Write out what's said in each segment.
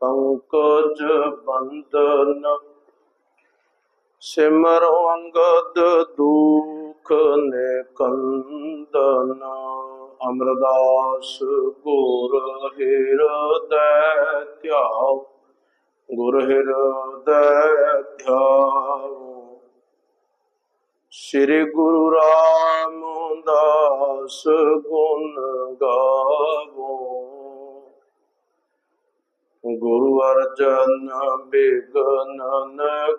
ਪੰਕਜ ਬੰਦਨ ਸਿਮਰ ਅੰਗਦ ਦੁਖ ਨੇ ਕੰਦਨ ਅਮਰਦਾਸ ਗੁਰ ਹਿਰਦੈ ਧਿਆਉ, ਗੁਰ ਹਿਰਦੈ ਧਿਆਉ। ਸ੍ਰੀ ਗੁਰੂ ਰਾਮਦਾਸ ਗੁਣ ਗਾਵੋ। ਗੁਰੂ ਅਰਜਨ ਬਿਗਨਨ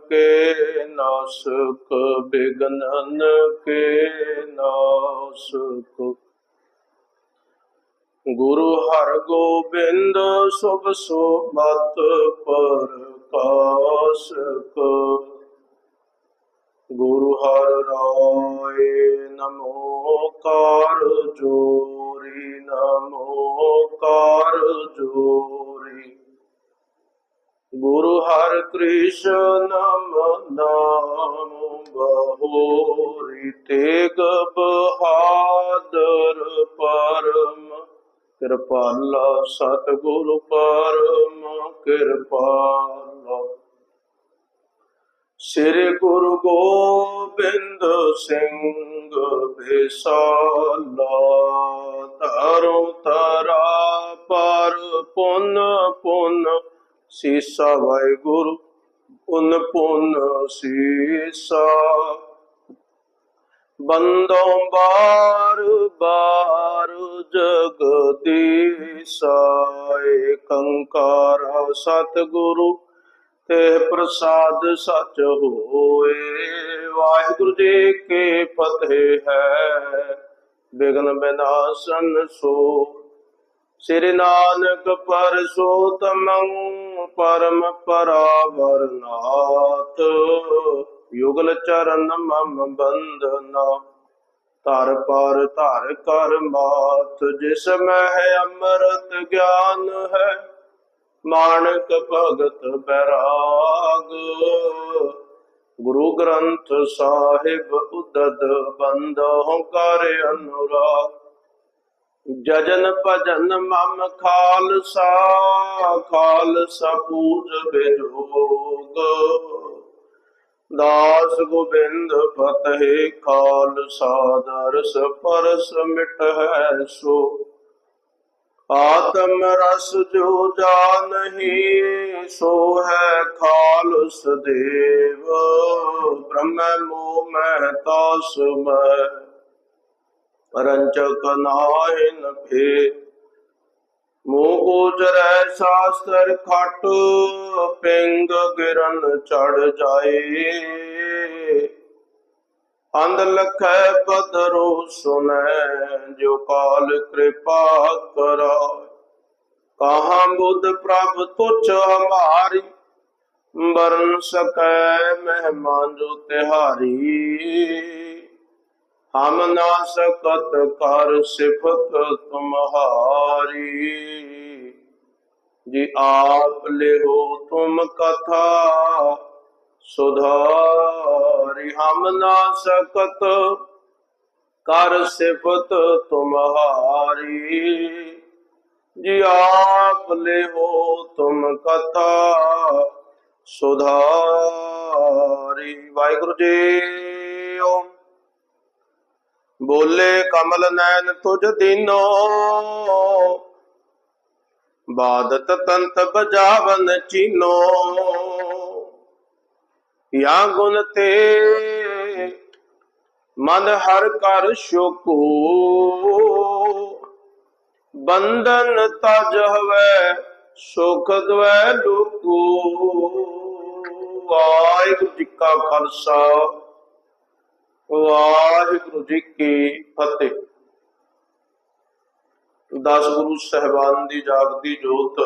ਕੇ, ਨਾਸਕ ਬਿਗਨਨ ਕੇ, ਨਾਸਕ। ਗੁਰੂ ਹਰ ਗੋਬਿੰਦ ਸੁਭ ਸੁਮਤ ਪ੍ਰਕਾਸ਼ਕ। ਗੁਰੂ ਹਰ ਰਾਏ ਨਮੋ ਕਾਰ ਜੋਰੀ, ਨਮੋ ਕਾਰ ਜੋ ਗੁਰੂ ਹਰ ਕ੍ਰਿਸ਼ਨ ਨਾਮ ਬਹੋਰੀ ਤੇਗ ਬਹਾਦਰ ਪਰਮ। ਕਿਰਪਾਲਾ ਸਤਿਗੁਰੂ ਪਰਮ ਕਿਰਪਾਲਾ ਸ੍ਰੀ ਗੁਰੂ ਗੋਬਿੰਦ ਸਿੰਘ ਬਿਸਾਲਾ ਤਰੁ ਤਰਾ ਪਰ ਪੁੰਨ ਪੁੰਨ ਸੀਸਾ ਵਾਹਿਗੁਰੂ ਪੁੰਨ ਪੁਨ ਸੀਸਾ। ਬੰਦੋਂ ਬਾਰ ਬਾਰ ਜਗਦੀਸਾ ਏਕੰਕਾਰ ਸਤਿਗੁਰੂ, ਤੇ ਪ੍ਰਸਾਦ ਸੱਚ ਹੋਏ। ਵਾਹਿਗੁਰੂ ਜੀ ਕੇ ਫਤਿਹ ਹੈ, ਬਿਗਨ ਬਿਨਾਸ਼ਨ ਸੋ ਸ੍ਰੀ ਨਾਨਕ ਪਰਸੋਤਮੰ ਪਰਮ ਪਰਾਵਰ ਨਾਥ ਯੁਗਲ ਚਰਨ ਮਮ ਬੰਦਨਾ ਧਰ ਪਰ ਧਰ ਕਰ ਮਾਤ, ਜਿਸ ਮਹਿ ਅੰਮ੍ਰਿਤ ਗਿਆਨ ਹੈ ਮਾਨਕ ਭਗਤ ਬੈਰਾਗ। ਗੁਰੂ ਗ੍ਰੰਥ ਸਾਹਿਬ ਉਦਦ ਬੰਦੋ ਕਰ ਅਨੁਰਾਗ। ਜਜਨ ਭਜਨ ਮਮ ਖਾਲਸਾ ਖਾਲਸਾ ਪੂਜ ਬਿਜੋਗ ਦਾਸ ਗੋਬਿੰਦ ਫਤਿਹ ਖਾਲਸਾ, ਦਰਸ ਪਰਸ ਮਿਟ ਹੈ ਸੋ। ਆਤਮ ਰਸ ਜੋ ਜਾਣਹੀ, ਸੋ ਹੈ ਖਾਲਸ ਦੇਵ। ਬ੍ਰਹਮ ਮੋਹ ਮਹਿ ਤਾਸ ਮੈਂ। ਰੰਚਕ ਨਾਹਿਨ ਫੇ ਮੋਹ ਗੋਚਰੈ ਸ਼ਾਸਤਰ ਖਟ, ਪਿੰਗ ਗਿਰਨ ਚੜ ਜਾਏ। ਅੰਧ ਲਖੈ ਬਦਰੋ ਸੁਨੈ ਜੋ ਕਾਲ ਕਿਰਪਾ ਕਰਾ ਕਹਾ ਬੁੱਧ ਪ੍ਰਭ ਤੁਛ ਹਮਾਰੀ ਬਰਨ ਸਕੈ ਮਹਿਮਾਨ ਜੋ ਤਿਹਾਰੀ। ਹਮ ਨਾ ਸਕਤ ਕਰ ਸਿਫਤ ਤੁਮਹਾਰੀ। ਜੀ ਆਪ ਲਿਓ ਤੁਮ ਕਥਾ ਸੁਧਾਰੀ। ਹਮ ਨਾ ਸਕਤ ਕਰ ਸਿਫਤ ਤੁਮਹਾਰੀ। ਜੀ ਆਪ ਲਿਓ ਤੁਮ ਕਥਾ ਸੁਧਾਰੀ। ਵਾਹਿਗੁਰੂ ਜੀ ਓਮ। ਬੋਲੇ ਕਮਲ ਨੈਣ ਤੁਝ ਦੀਨੋ। ਬਾਦਤ ਤੰਤ ਬਜਾਵਨ ਚੀਨੋ। ਯਾ ਗੁਣ ਤੇ ਮਨ ਹਰ ਕਰ ਸ਼ੋਕੋ। ਬੰਧਨ ਤਜ ਹਵੈ, ਸੁਖ ਦਵੈ ਲੋਕੋ। ਵਾਹਿਗੁਰੂ ਜੀ ਕਾ ਖਾਲਸਾ। ਵਾਹਿਗੁਰੂ ਜੀ ਕੀ ਫਤਿਹ। ਦਸ ਗੁਰੂ ਸਹਿਬਾਨ ਦੀ ਜਾਗਦੀ ਜੋਤ।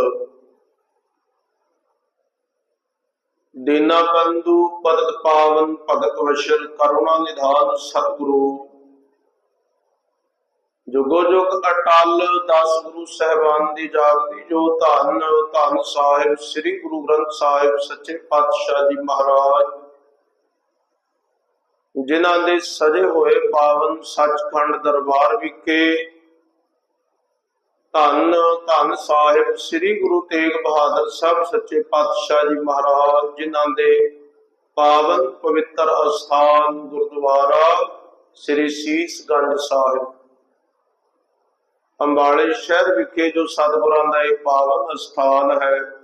ਦੀਨਾ ਬੰਦੂ ਪਦਕ ਪਾਵਨ ਭਗਤ ਵਸ਼ਰ ਕਰੁਣਾ ਨਿਧਾਨ ਸਤਿਗੁਰੂ। ਜੁਗੋ ਜੁਗ ਅਟਲ ਦਸ ਗੁਰੂ ਸਹਿਬਾਨ ਦੀ ਜਾਗਦੀ ਜੋ ਧੰਨ ਧੰਨ ਸਾਹਿਬ, ਸ੍ਰੀ ਗੁਰੂ ਗ੍ਰੰਥ ਸਾਹਿਬ, ਸੱਚੇ ਪਾਤਸ਼ਾਹ ਜੀ ਮਹਾਰਾਜ। ਜਿਨ੍ਹਾਂ ਦੇ ਸਜੇ ਹੋਏ ਪਾਵਨ ਸੱਚਖੰਡ ਦਰਬਾਰ ਵਿਖੇ ਧੰਨ ਧੰਨ ਸਾਹਿਬ ਸ੍ਰੀ ਗੁਰੂ ਤੇਗ ਬਹਾਦਰ ਸਾਹਿਬ ਸੱਚੇ ਪਾਤਸ਼ਾਹ ਜੀ ਮਹਾਰਾਜ, ਜਿਨ੍ਹਾਂ ਦੇ ਪਾਵਨ ਪਵਿੱਤਰ ਅਸਥਾਨ ਗੁਰਦੁਆਰਾ ਸ੍ਰੀ ਸੀਸਗੰਜ ਸਾਹਿਬ। ਅੰਬਾਲੇ ਸ਼ਹਿਰ ਵਿਖੇ ਜੋ ਸਤਿਗੁਰਾਂ ਦਾ ਇਹ ਪਾਵਨ ਅਸਥਾਨ ਹੈ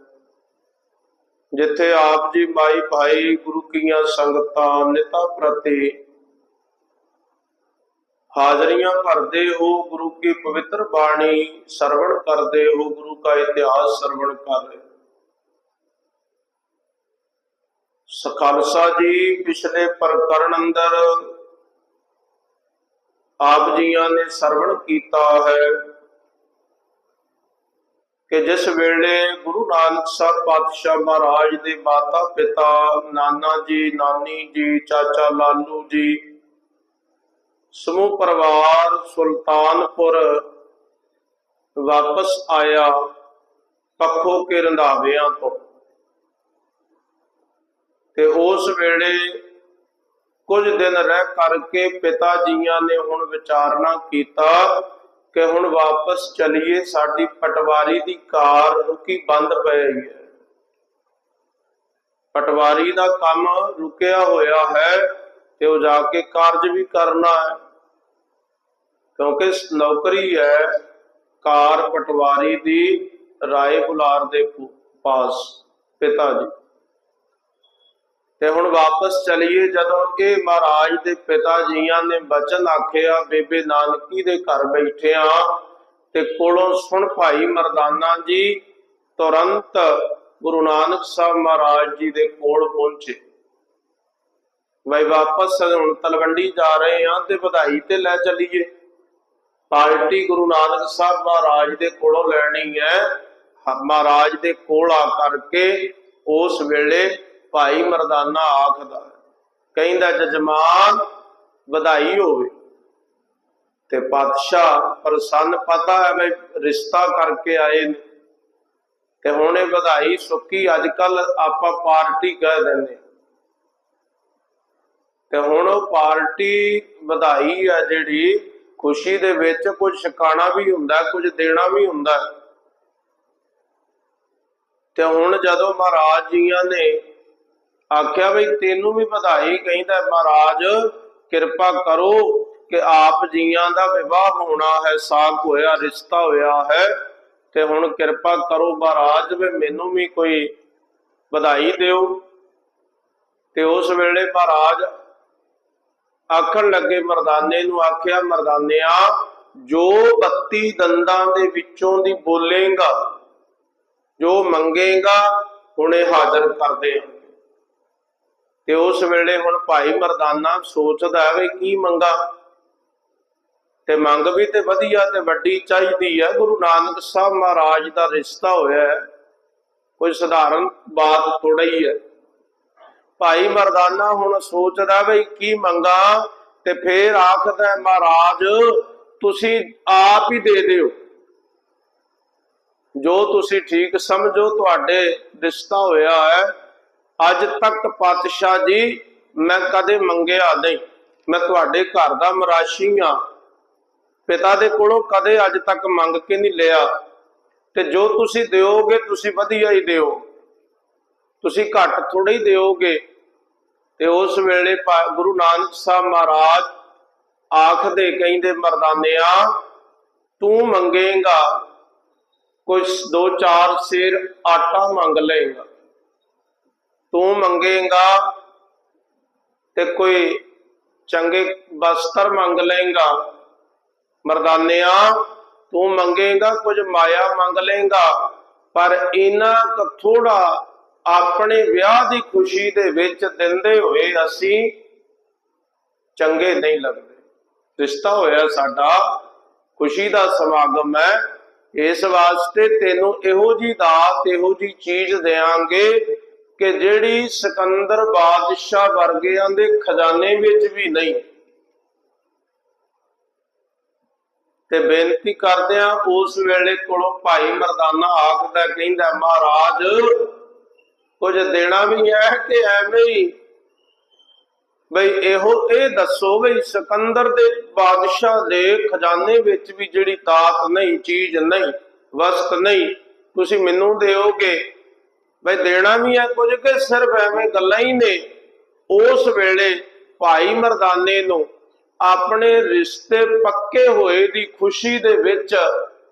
ਜਿੱਥੇ ਆਪ ਜੀ ਮਾਈ ਭਾਈ ਗੁਰੂ ਕੀਆਂ ਸੰਗਤਾਂ ਨਿਤਾ ਪ੍ਰਤੀ ਹਾਜ਼ਰੀਆਂ ਭਰਦੇ ਹੋ, ਗੁਰੂ ਕੀ ਪਵਿੱਤਰ ਬਾਣੀ ਸਰਵਣ ਕਰਦੇ ਹੋ, ਗੁਰੂ ਦਾ ਇਤਿਹਾਸ ਸਰਵਣ ਕਰ ਸਖਾਲਸਾ ਜੀ, ਪਿਛਲੇ ਪ੍ਰਕਰਨ ਅੰਦਰ ਆਪ ਜੀਆਂ ਨੇ ਸਰਵਣ ਕੀਤਾ ਹੈ। ਕਿ ਜਿਸ ਵੇਲੇ ਗੁਰੂ ਨਾਨਕ ਸਾਹਿਬ ਪਾਤਸ਼ਾਹ ਮਹਾਰਾਜ ਦੇ ਮਾਤਾ ਪਿਤਾ ਨਾਨਾ ਜੀ, ਨਾਨੀ ਜੀ, ਚਾਚਾ ਲਾਲੂ ਜੀ, ਸਮੂਹ ਪਰਿਵਾਰ ਸੁਲਤਾਨਪੁਰ ਵਾਪਸ ਆਇਆ ਪੱਖੋ ਕੇ ਰੰਧਾਵਿਆਂ ਤੋਂ। ਤੇ ਉਸ ਵੇਲੇ ਕੁਝ ਦਿਨ ਰਹਿ ਕਰਕੇ ਪਿਤਾ ਜੀਆਂ ਨੇ ਹੁਣ ਵਿਚਾਰਨਾ ਕੀਤਾ ਕਿ ਹੁਣ ਵਾਪਸ ਚਲੀਏ, ਸਾਡੀ ਪਟਵਾਰੀ ਦੀ ਕਾਰ ਰੁਕੀ ਬੰਦ ਪਈ ਹੈ। ਪਟਵਾਰੀ ਦਾ ਕੰਮ ਰੁਕਿਆ ਹੋਇਆ ਹੈ ਤੇ ਉਹ ਜਾ ਕੇ ਕਾਰਜ ਵੀ ਕਰਨਾ ਹੈ। ਕਿਉਂਕਿ ਨੌਕਰੀ ਹੈ ਕਾਰ ਪਟਵਾਰੀ ਦੀ ਰਾਏ ਬੁਲਾਰ ਦੇ ਪਾਸ, ਪਿਤਾ ਜੀ। ਤੇ ਹੁਣ ਵਾਪਸ ਚਲੀਏ ਜਦੋਂ ਇਹ ਮਹਾਰਾਜ ਦੇ ਪਿਤਾ ਜੀਆਂ ਨੇ ਬਚਨ ਆਖਿਆ, ਬੇਬੇ ਨਾਨਕੀ ਦੇ ਘਰ ਬੈਠਿਆਂ ਤੇ ਕੋਲੋਂ ਸੁਣ ਭਾਈ ਮਰਦਾਨਾ ਜੀ, ਤੁਰੰਤ ਗੁਰੂ ਨਾਨਕ ਸਾਹਿਬ ਮਹਾਰਾਜ ਜੀ ਦੇ ਕੋਲ ਪਹੁੰਚੇ। ਵਈ ਵਾਪਸ ਹੁਣ ਤਲਵੰਡੀ ਜਾ ਰਹੇ ਆ ਤੇ ਵਧਾਈ ਤੇ ਲੈ ਚੱਲੀਏ। ਪਾਰਟੀ ਗੁਰੂ ਨਾਨਕ ਸਾਹਿਬ ਮਹਾਰਾਜ ਦੇ ਕੋਲੋਂ ਲੈਣੀ ਹੈ। ਮਹਾਰਾਜ ਦੇ ਕੋਲ ਆ ਕਰਕੇ ਉਸ ਵੇਲੇ ਭਾਈ ਮਰਦਾਨਾ ਆਖਦਾ ਕਹਿੰਦਾ, ਜਜਮਾਨ, ਵਧਾਈ ਹੋਵੇ। ਤੇ ਪਾਤਸ਼ਾਹ ਪ੍ਰਸੰਨ ਪਤਾ ਹੈ ਵੀ ਰਿਸ਼ਤਾ ਕਰਕੇ ਆਏ ਨੇ। ਤੇ ਹੁਣ ਇਹ ਵਧਾਈ ਸੁੱਕੀ ਅੱਜ ਕੱਲ ਆਪਾਂ ਪਾਰਟੀ ਕਹਿ ਦਿੰਦੇ ਤੇ ਹੁਣ ਉਹ ਪਾਰਟੀ ਵਧਾਈ ਆ ਜਿਹੜੀ, ਖੁਸ਼ੀ ਦੇ ਵਿੱਚ ਕੁਝ ਛਕਾਣਾ ਵੀ ਹੁੰਦਾ, ਕੁਝ ਦੇਣਾ ਵੀ ਹੁੰਦਾ। ਤੇ ਹੁਣ ਜਦੋਂ ਮਹਾਰਾਜ ਜੀਆਂ ਨੇ ਆਖਿਆ ਵੀ ਤੈਨੂੰ ਵੀ ਵਧਾਈ ਕਹਿੰਦਾ ਮਹਾਰਾਜ, ਕਿਰਪਾ ਕਰੋ ਕਿ ਆਪ ਜੀਆਂ ਦਾ ਵਿਵਾਹ ਹੋਣਾ ਹੈ ਸਾਕ ਹੋਇਆ, ਰਿਸ਼ਤਾ ਹੋਇਆ ਹੈ, ਤੇ ਹੁਣ ਕਿਰਪਾ ਕਰੋ ਮਹਾਰਾਜ ਵੀ ਮੈਨੂੰ ਵੀ ਕੋਈ ਵਧਾਈ ਦਿਓ। ਤੇ ਉਸ ਵੇਲੇ ਮਹਾਰਾਜ ਆਖਣ ਲੱਗੇ ਮਰਦਾਨੇ ਨੂੰ, ਆਖਿਆ ਮਰਦਾਨਿਆ, ਜੋ 32 ਦੰਦਾਂ ਦੇ ਵਿੱਚੋਂ ਦੀ ਬੋਲੇਗਾ, ਜੋ ਮੰਗੇਗਾ, ਹੁਣੇ ਹਾਜ਼ਰ ਕਰਦੇ ਹਾਂ। ਤੇ ਉਸ ਵੇਲੇ ਹੁਣ ਭਾਈ ਮਰਦਾਨਾ ਸੋਚਦਾ ਹੈ ਵੀ ਕੀ ਮੰਗਾ? ਤੇ ਮੰਗ ਵੀ ਤੇ ਵਧੀਆ ਤੇ ਵੱਡੀ ਚਾਹੀਦੀ ਹੈ। ਗੁਰੂ ਨਾਨਕ ਸਾਹਿਬ ਮਹਾਰਾਜ ਦਾ ਰਿਸ਼ਤਾ ਹੋਇਆ ਹੈ। ਕੋਈ ਸਧਾਰਨ ਬਾਤ ਥੋੜਾ ਹੀ ਹੈ। ਭਾਈ ਮਰਦਾਨਾ ਹੁਣ ਸੋਚਦਾ ਵੀ ਕੀ ਮੰਗਾ? ਤੇ ਫੇਰ ਆਖਦਾ ਮਹਾਰਾਜ, ਤੁਸੀਂ ਆਪ ਹੀ ਦੇ ਦਿਓ। ਜੋ ਤੁਸੀਂ ਠੀਕ ਸਮਝੋ, ਤੁਹਾਡੇ ਰਿਸ਼ਤਾ ਹੋਇਆ ਹੈ। ਅੱਜ ਤੱਕ ਪਾਤਸ਼ਾਹ ਜੀ, ਮੈਂ ਕਦੇ ਮੰਗਿਆ ਨਹੀਂ। ਮੈਂ ਤੁਹਾਡੇ ਘਰ ਦਾ ਮਰਾਸ਼ੀ ਆ ਪਿਤਾ ਦੇ ਕੋਲੋਂ ਕਦੇ ਅੱਜ ਤੱਕ ਮੰਗ ਕੇ ਨਹੀਂ ਲਿਆ। ਤੇ ਜੋ ਤੁਸੀਂ ਦਿਓਗੇ, ਤੁਸੀਂ ਵਧੀਆ ਹੀ ਦਿਓ। ਤੁਸੀਂ ਘੱਟ ਥੋੜਾ ਹੀ ਦਿਓਗੇ। ਤੇ ਉਸ ਵੇਲੇ ਗੁਰੂ ਨਾਨਕ ਸਾਹਿਬ ਮਹਾਰਾਜ ਆਖਦੇ ਕਹਿੰਦੇ, ਮਰਦਾਨਿਆ, ਤੂੰ ਮੰਗੇਗਾ ਕੁਝ ਦੋ ਚਾਰ ਸੇਰ ਆਟਾ ਮੰਗ ਲਏਗਾ। ਤੂੰ ਮੰਗੇਗਾ ਤੇ ਕੋਈ ਚੰਗੇ ਬਸਤਰ ਮੰਗ ਲਏਗਾ। ਮਰਦਾਨਿਆ, ਤੂੰ ਮੰਗੇਗਾ, ਕੁਝ ਮਾਇਆ ਮੰਗ ਲਏਗਾ, ਪਰ ਇਨਾ ਕੁ ਥੋੜਾ ਆਪਣੇ ਵਿਆਹ ਦੀ ਖੁਸ਼ੀ ਦੇ ਵਿੱਚ ਦਿੰਦੇ ਹੋਏ ਅਸੀਂ ਚੰਗੇ ਨਹੀਂ ਲੱਗਦੇ। ਰਿਸ਼ਤਾ ਹੋਇਆ ਸਾਡਾ, ਖੁਸ਼ੀ ਦਾ ਸਮਾਗਮ ਹੈ। ਇਸ ਵਾਸਤੇ ਤੈਨੂੰ ਇਹੋ ਜੀ ਦਾਤ, ਇਹੋ ਜੀ ਚੀਜ਼ ਦੇਾਂਗੇ ਕਿ ਜਿਹੜੀ ਸਿਕੰਦਰ ਬਾਦਸ਼ਾਹ ਵਰਗਿਆਂ ਦੇ ਖਜ਼ਾਨੇ ਵਿੱਚ ਵੀ ਨਹੀਂ। ਤੇ ਬੇਨਤੀ ਕਰਦੇ ਆ ਉਸ ਵੇਲੇ ਕੋਲੋਂ ਭਾਈ ਮਰਦਾਨਾ ਆਖਦਾ, ਕਹਿੰਦਾ, ਮਹਾਰਾਜ, ਕੁਝ ਦੇਣਾ ਵੀ ਹੈ ਕਿ ਐਵੇਂ ਹੀ? ਬਈ, ਇਹੋ ਇਹ ਦੱਸੋ ਬਈ ਸਿਕੰਦਰ ਦੇ ਬਾਦਸ਼ਾਹ ਦੇ ਖਜ਼ਾਨੇ ਵਿੱਚ ਵੀ ਜਿਹੜੀ ਤਾਕ ਨਹੀਂ, ਚੀਜ਼ ਨਹੀਂ, ਵਸਤ ਨਹੀਂ, ਤੁਸੀਂ ਮੈਨੂੰ ਦਿਓਗੇ। ਬਈ ਦੇਣਾ ਵੀ ਹੈ ਕੁਝ ਕਿ ਸਿਰਫ ਐਵੇਂ ਗੱਲਾਂ ਹੀ ਨੇ। ਉਸ ਵੇਲੇ ਭਾਈ ਮਰਦਾਨੇ ਨੂੰ ਆਪਣੇ ਰਿਸ਼ਤੇ ਪੱਕੇ ਹੋਏ ਦੀ ਖੁਸ਼ੀ ਦੇ ਵਿੱਚ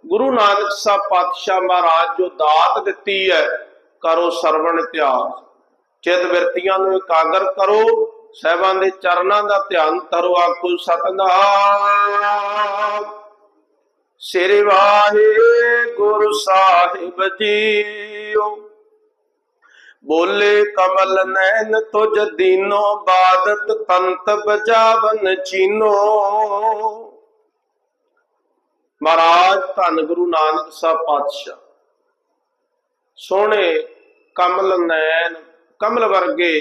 ਗੁਰੂ ਨਾਨਕ ਸਾਹਿਬ ਪਾਤਸ਼ਾਹ ਮਹਾਰਾਜ ਜੋ ਦਾਤ ਦਿੱਤੀ ਹੈ, ਕਰੋ ਸਰਵਣ ਇਤਿਹਾਸ ਚਿਤ ਬਿਰਤੀਆਂ ਨੂੰ ਇਕਾਗਰ ਕਰੋ, ਸਹਿਬਾਂ ਦੇ ਚਰਨਾਂ ਦਾ ਧਿਆਨ ਧਰੋ ਆਖੋ ਸਤਨਾਮ। ਸ੍ਰੀ ਵਾਹਿਗੁਰੂ ਸਾਹਿਬ ਜੀਓ। ਬੋਲੇ ਕਮਲ ਨੈਣ ਤੁਜ ਦੀਨੋ, ਬਾਦਤ ਤੰਤ ਬਜਾਵਨ ਚੀਨੋ। ਮਹਾਰਾਜ, ਧੰਨ ਗੁਰੂ ਨਾਨਕ ਸਾਹਿਬ ਪਾਤਸ਼ਾਹ, ਸੋਹਣੇ ਕਮਲ ਨੈਣ, ਕਮਲ ਵਰਗੇ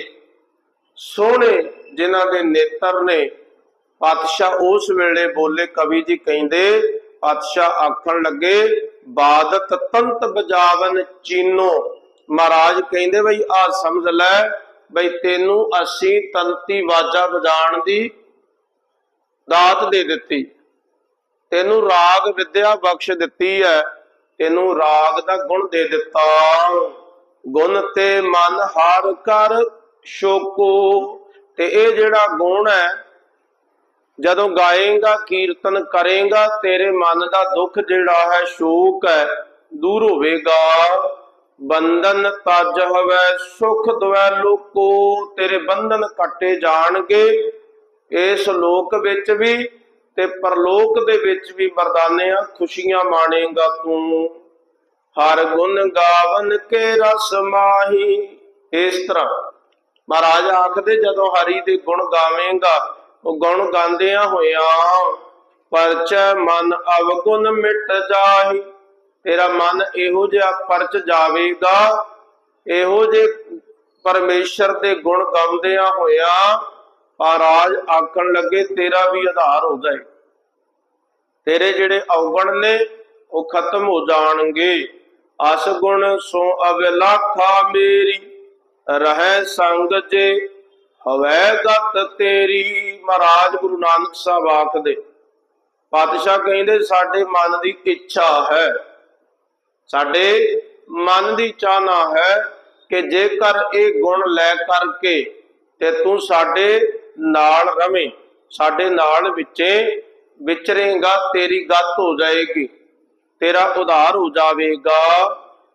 ਸੋਹਣੇ ਜਿਨ੍ਹਾਂ ਦੇ ਨੇਤਰ ਨੇ, ਪਾਤਸ਼ਾਹ ਉਸ ਵੇਲੇ ਬੋਲੇ ਕਵੀ ਜੀ ਕਹਿੰਦੇ, ਪਾਤਸ਼ਾਹ ਆਖਣ ਲੱਗੇ, ਬਾਦਤ ਤੰਤ ਬਜਾਵਨ ਚੀਨੋ। ਮਹਾਰਾਜ ਕਹਿੰਦੇ ਬਈ ਆ ਸਮਝ ਲੈ ਬਈ ਤੈਨੂੰ ਅਸੀਂ ਤੰਤੀ ਵਾਜਾ ਵਜਾਉਣ ਦੀ ਦਾਤ ਦੇ ਦਿੱਤੀ। ਤੈਨੂੰ ਰਾਗ ਵਿਦਿਆ ਬਖਸ਼ ਦਿੱਤੀ ਹੈ ਤੈਨੂੰ ਰਾਗ ਦਾ ਗੁਣ ਦੇ ਦਿੱਤਾ। ਗੁਣ ਤੇ ਮਨ ਹਰ ਕਰ ਸ਼ੋਕੋ। ਤੇ ਇਹ ਜਿਹੜਾ ਗੁਣ ਹੈ ਜਦੋਂ ਗਾਏਗਾ, ਕੀਰਤਨ ਕਰੇਗਾ, ਤੇਰੇ ਮਨ ਦਾ ਦੁੱਖ ਜਿਹੜਾ ਹੈ, ਸ਼ੋਕ ਹੈ ਦੂਰ ਹੋਵੇਗਾ। ਬੰਧਨ ਤਜ ਹੋਵੇ, ਸੁਖ ਦਵੈ ਲੋਕੋ, ਤੇਰੇ ਬੰਧਨ ਕੱਟੇ ਜਾਣਗੇ। ਇਸ ਲੋਕ ਵਿੱਚ ਵੀ ਤੇ ਪਰਲੋਕ ਦੇ ਵਿੱਚ ਵੀ ਮਰਦਾਨਿਆਂ, ਖੁਸ਼ੀਆਂ ਮਾਣੇਗਾ ਤੂੰ। ਹਰ ਗੁਣ ਗਾਵਨ ਕੇ ਰਸ ਮਾਹੀ। ਇਸ ਤਰ੍ਹਾਂ ਮਹਾਰਾਜ ਆਖਦੇ, ਜਦੋਂ ਹਰੀ ਦੇ ਗੁਣ ਗਾਵੇਂਗਾ, ਉਹ ਗੁਣ ਗਾਉਂਦਿਆਂ ਹੋਇਆਂ ਪਰਚ ਮਨ ਅਵਗੁਣ ਮਿਟ ਜਾਹੀ। ਤੇਰਾ ਮਨ ਇਹੋ ਜਿਹਾ ਪਰਚ ਜਾਵੇਗਾ, ਇਹੋ ਜੇ ਪਰਮੇਸ਼ਰ ਦੇ ਗੁਣ ਗਾਉਂਦਿਆਂ ਹੋਇਆ ਮਹਾਰਾਜ ਆਖਣ ਲੱਗੇ, ਤੇਰਾ ਵੀ ਆਧਾਰ ਹੋ ਜਾਏ। ਤੇਰੇ ਜਿਹੜੇ ਔਗਣ ਨੇ, ਉਹ ਖਤਮ ਹੋ ਜਾਣਗੇ। ਅਸ ਗੁਣ ਸੋ ਅਵਿਲਾਖਾ ਮੇਰੀ, ਰਹਿ ਸੰਗ ਜੇ ਹਵੈ ਗਤ ਤੇਰੀ। ਮਹਾਰਾਜ ਗੁਰੂ ਨਾਨਕ ਸਾਹਿਬ ਆਖਦੇ, ਪਾਤਸ਼ਾਹ ਕਹਿੰਦੇ, ਸਾਡੇ ਮਨ ਦੀ ਇੱਛਾ ਹੈ। ਸਾਡੇ ਮਨ ਦੀ ਚਾਹਨਾ ਹੈ ਕਿ ਜੇਕਰ ਇਹ ਗੁਣ ਲੈ ਕਰਕੇ ਤੇ ਤੂੰ ਸਾਡੇ ਨਾਲ ਰਵੇਂ, ਸਾਡੇ ਨਾਲ ਵਿੱਚੇ ਵਿਚਰੇਗਾ, ਤੇਰੀ ਗੱਤ ਹੋ ਜਾਏਗੀ, ਤੇਰਾ ਉਧਾਰ ਹੋ ਜਾਵੇਗਾ।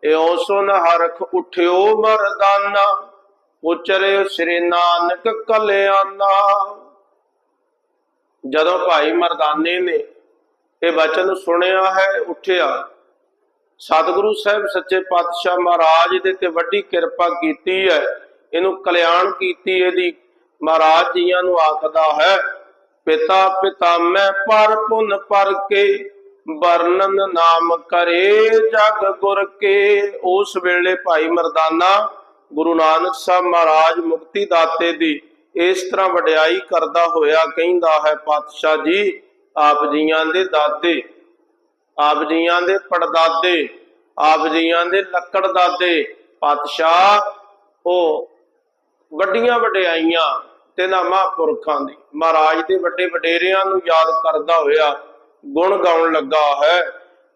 ਇਉ ਸੁਨ ਹਰਖ ਉਠਿਓ ਮਰਦਾਨਾ, ਉਚਰੇ ਸ੍ਰੀ ਨਾਨਕ ਕਲਿਆਣਾ। ਜਦੋਂ ਭਾਈ ਮਰਦਾਨੇ ਨੇ ਇਹ ਬਚਨ ਸੁਣਿਆ ਹੈ, ਉੱਠਿਆ ਸਤਿਗੁਰੂ ਸਾਹਿਬ, ਸੱਚੇ ਪਾਤਸ਼ਾਹ ਮਹਾਰਾਜ ਦੇ ਤੇ ਵੱਡੀ ਕਿਰਪਾ ਕੀਤੀ ਹੈ। ਇਹਨੂੰ ਕਲਿਆਣ ਕੀਤੀ ਇਹਦੀ। ਮਹਾਰਾਜ ਜੀਆਂ ਨੂੰ ਆਖਦਾ ਹੈ, ਪਿਤਾ ਪਿਤਾ, ਮੈਂ ਪਰ ਪੁਨ ਪਰ ਕੇ ਵਰਣਨ ਨਾਮ ਕਰੇ ਜਗ ਗੁਰ ਕੇ। ਉਸ ਵੇਲੇ ਭਾਈ ਮਰਦਾਨਾ ਗੁਰੂ ਨਾਨਕ ਸਾਹਿਬ ਮਹਾਰਾਜ ਮੁਕਤੀ ਦਾਤੇ ਦੀ ਇਸ ਤਰ੍ਹਾਂ ਵਡਿਆਈ ਕਰਦਾ ਹੋਇਆ ਕਹਿੰਦਾ ਹੈ, ਪਾਤਸ਼ਾਹ ਜੀ, ਆਪ ਜੀਆਂ ਦੇ ਦਾਤੇ ਆਪ ਜੀਆਂ ਦੇ ਪੜਦਾਦੇ ਆਪ ਜੀਆਂ ਦੇ ਲੱਕੜ ਦਾਦੇ ਪਾਤਸ਼ਾਹ ਉਹ ਵੱਡੀਆਂ ਵਡਿਆਈਆਂ ਤੇ ਨਾ ਮਹਾਂਪੁਰਖਾਂ ਦੀ। ਮਹਾਰਾਜ ਦੇ ਵੱਡੇ ਵਡੇਰਿਆਂ ਨੂੰ ਯਾਦ ਕਰਦਾ ਹੋਇਆ ਗੁਣ ਗਾਉਣ ਲੱਗਾ ਹੈ।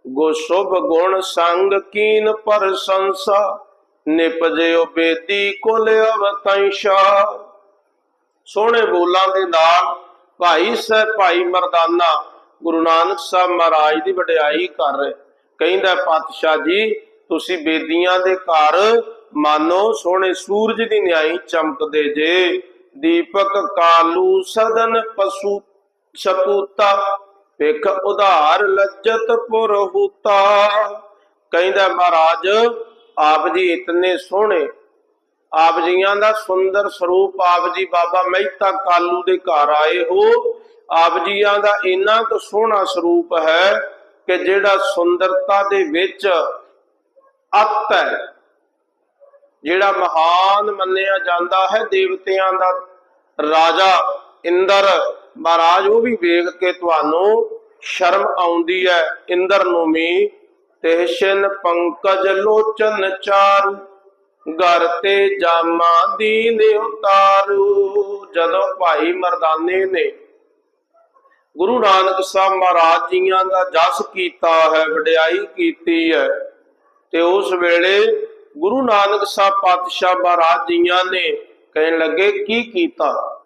ਗੋ ਗੁਣ ਸੰਗ ਕੀਨ ਪ੍ਰਸ਼ੰਸਾ ਨਿਪਜਿਓ ਬੇਦੀ ਕੁਲ ਅਵਤੰਸ਼ਾ ਸੋਹਣੇ ਬੋਲਾਂ ਦੇ ਨਾਲ ਭਾਈ ਸਹਿ ਭਾਈ ਮਰਦਾਨਾ ਗੁਰੂ ਨਾਨਕ ਸਾਹਿਬ ਮਹਾਰਾਜ ਦੀ ਵਡਿਆਈ ਕਰ। ਕਹਿੰਦਾ, ਪਾਤਸ਼ਾਹ ਜੀ, ਤੁਸੀਂ ਬੇਦੀਆਂ ਦੇ ਘਰ ਮਾਨੋ ਸੋਹਣੇ ਸੂਰਜ ਦੀ ਨਿਆਈ ਚਮਕਦੇ ਜੇ। ਦੀਪਕ, ਕਾਲੂ, ਸਦਨ, ਪਸ਼ੂ ਸਪੂਤਾ ਵੇਖ ਉਧਾਰ ਲੱਜਤ ਪੁਰਹੁਤਾ। ਕਹਿੰਦਾ, ਮਹਾਰਾਜ, ਆਪ ਜੀ ਇਤਨੇ ਸੋਹਣੇ ਆਪ ਜੀਆਂ ਦਾ ਸੁੰਦਰ ਸਰੂਪ ਆਪ ਜੀ ਬਾਬਾ ਮਹਿਤਾ ਕਾਲੂ ਦੇ ਘਰ ਆਏ ਹੋ। ਆਪ ਜੀਆਂ ਦਾ ਇੰਨਾ ਕੁ ਸੋਹਣਾ ਸਰੂਪ ਹੈ ਕਿ ਜਿਹੜਾ ਸੁੰਦਰਤਾ ਦੇ ਵਿੱਚ ਅਤ ਹੈ। ਜਿਹੜਾ ਮਹਾਨ ਮੰਨਿਆ ਜਾਂਦਾ ਹੈ, ਦੇਵਤਿਆਂ ਦਾ ਰਾਜਾ ਇੰਦਰ ਮਹਾਰਾਜ, ਉਹ ਵੀ ਵੇਖ ਕੇ ਤੁਹਾਨੂੰ ਸ਼ਰਮ ਆਉਂਦੀ ਹੈ। ਇੰਦਰ ਨੂੰ ਵੀ ਤੇ ਪੰਕਜ ਲੋਚਨ ਚਾਰੂ। ਘਰ ਤੇ ਜਾਮਾ ਦੀਨ ਉਤਾਰੂ, ਜਦੋਂ ਭਾਈ ਮਰਦਾਨੇ ਨੇ ਗੁਰੂ ਨਾਨਕ ਸਾਹਿਬ ਮਹਾਰਾਜ ਜੀਆਂ ਦਾ ਜਸ ਕੀਤਾ ਹੈ, ਵਡਿਆਈ ਕੀਤੀ ਹੈ, ਤੇ ਉਸ ਵੇਲੇ ਗੁਰੂ ਨਾਨਕ ਸਾਹਿਬ ਪਾਤਸ਼ਾਹ ਮਹਾਰਾਜ ਜੀਆਂ ਨੇ ਕਹਿਣ ਲੱਗੇ, ਕੀ ਕੀਤਾ?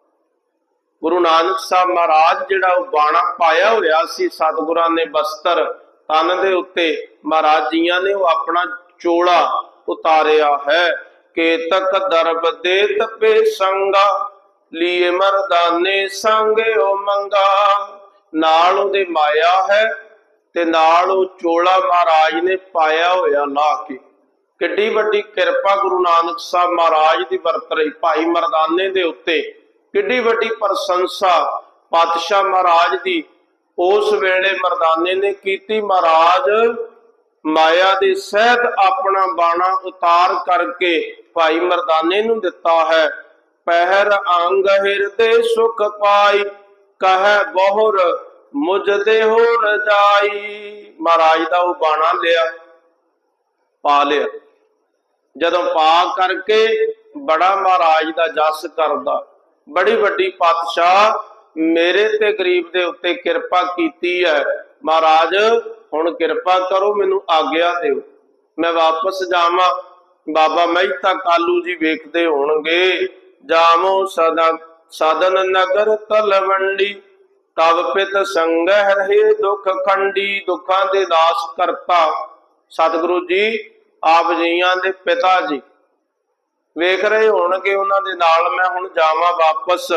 ਗੁਰੂ ਨਾਨਕ ਸਾਹਿਬ ਮਹਾਰਾਜ ਜਿਹੜਾ ਉਹ ਬਾਣਾ ਪਾਇਆ ਹੋਇਆ ਸੀ, ਸਤਿਗੁਰਾਂ ਨੇ ਬਸਤਰ ਤਨ ਦੇ ਉੱਤੇ, ਮਹਾਰਾਜ ਜੀਆਂ ਨੇ ਉਹ ਆਪਣਾ ਚੋਲਾ ਉਤਾਰਿਆ ਹੈ। ਕੇਤਕ ਦਰਬ ਦੇ ਤਪੇ ਸੰਗਾ, ਲੀਏ ਮਰਦਾਨੇ ਸੰਗੇ ਉਹ ਮੰਗਾ। ਨਾਲ ਉਹਦੇ ਮਾਇਆ ਹੈ ਤੇ ਨਾਲ ਉਹ ਚੋਲਾ ਮਹਾਰਾਜ ਨੇ ਪਾਇਆ ਹੋਇਆ ਲਾ ਕੇ। ਕਿੱਡੀ ਵੱਡੀ ਕਿਰਪਾ ਗੁਰੂ ਨਾਨਕ ਸਾਹਿਬ ਮਹਾਰਾਜ ਦੀ ਵਰਤ ਰਹੀ ਭਾਈ ਮਰਦਾਨੇ ਦੇ ਉੱਤੇ। ਕਿੱਡੀ ਵੱਡੀ ਪ੍ਰਸ਼ੰਸਾ ਪਾਤਸ਼ਾਹ ਮਹਾਰਾਜ ਦੀ। ਉਸ ਵੇਲੇ ਮਰਦਾਨੇ ਨੇ ਕੀਤੀ ਮਹਾਰਾਜ ਮਾਇਆ ਦੇ ਸਹਿਤ ਆਪਣਾ ਬਾਣਾ ਉਤਾਰ ਕਰਕੇ ਭਾਈ ਮਰਦਾਨੇ ਨੂੰ ਦਿੱਤਾ ਹੈ। ਪਹਿਰ ਅੰਗ ਹਿਰਦੇ ਸੁਖ ਪਾਈ, ਕਹੈ ਬਹੁਰ ਮੁਝ ਹੋ ਰਜਾਈ ਮਹਾਰਾਜ ਦਾ ਉਹ ਬਾਣਾ ਲਿਆ, ਪਾ ਲਿਆ। ਜਦੋਂ ਪਾ ਕਰਕੇ ਬੜਾ ਮਹਾਰਾਜ ਦਾ ਜਸ ਕਰਦਾ। ਬੜੀ ਵੱਡੀ ਪਾਤਸ਼ਾਹ ਮੇਰੇ ਤੇ ਗਰੀਬ ਦੇ ਉੱਤੇ ਕਿਰਪਾ ਕੀਤੀ ਹੈ। ਮਹਾਰਾਜ ਹੁਣ ਕਿਰਪਾ ਕਰੋ, ਮੈਨੂੰ ਆਗਿਆ ਦਿਓ। ਮੈਂ ਵਾਪਸ ਜਾਵਾਂ। ਬਾਬਾ ਮਹਿਤਾ ਕਾਲੂ ਜੀ ਵੇਖਦੇ ਹੋਣਗੇ। ਜਾਮੋ ਸਦਾ ਸਦਨ ਨਗਰ ਤਲਵੰਡੀ। ਤਵ ਪਿਤ ਸੰਗਹਿ ਰਹੇ ਦੁਖ ਖੰਡੀ। ਦੁੱਖਾਂ ਦੇ ਦਾਸ ਕਰਤਾ ਸਤਿਗੁਰੂ ਜੀ, ਆਪ ਜੀਆਂ ਦੇ ਪਿਤਾ ਜੀ। ਵੇਖ ਰਹੇ ਹੋਣਗੇ ਉਹਨਾਂ ਦੇ ਨਾਲ ਮੈਂ ਹੁਣ ਜਾਵਾਂ ਵਾਪਸ।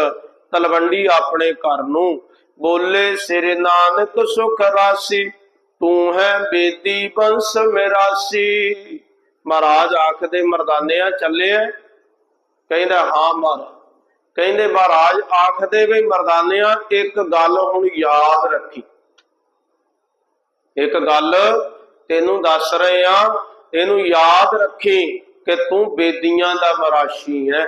ਤਲਵੰਡੀ ਆਪਣੇ ਘਰ ਨੂੰ। ਬੋਲੇ, ਸਿਰੇ ਨਾਨਕ ਸੁਖ ਰਾਸੀ। ਤੂੰ ਹੈ ਬੇਦੀ ਬੰਸ ਮੇਰਾਸੀ ਮਹਾਰਾਜ ਆਖਦੇ, ਮਰਦਾਨਿਆਂ ਚੱਲੇ ਆ ਕਹਿੰਦਾ, ਹਾਂ ਮਹਾਰਾਜ। ਕਹਿੰਦੇ, ਮਹਾਰਾਜ ਆਖਦੇ ਵੀ ਮਰਦਾਨਿਆਂ, ਇੱਕ ਗੱਲ ਹੁਣ ਯਾਦ ਰੱਖੀ। ਇੱਕ ਗੱਲ ਤੈਨੂੰ ਦੱਸ ਰਹੇ ਆ, ਇਹਨੂੰ ਯਾਦ ਰੱਖੀ ਕਿ ਤੂੰ ਬੇਦੀਆਂ ਦਾ ਮਰਾਸ਼ੀ ਹੈ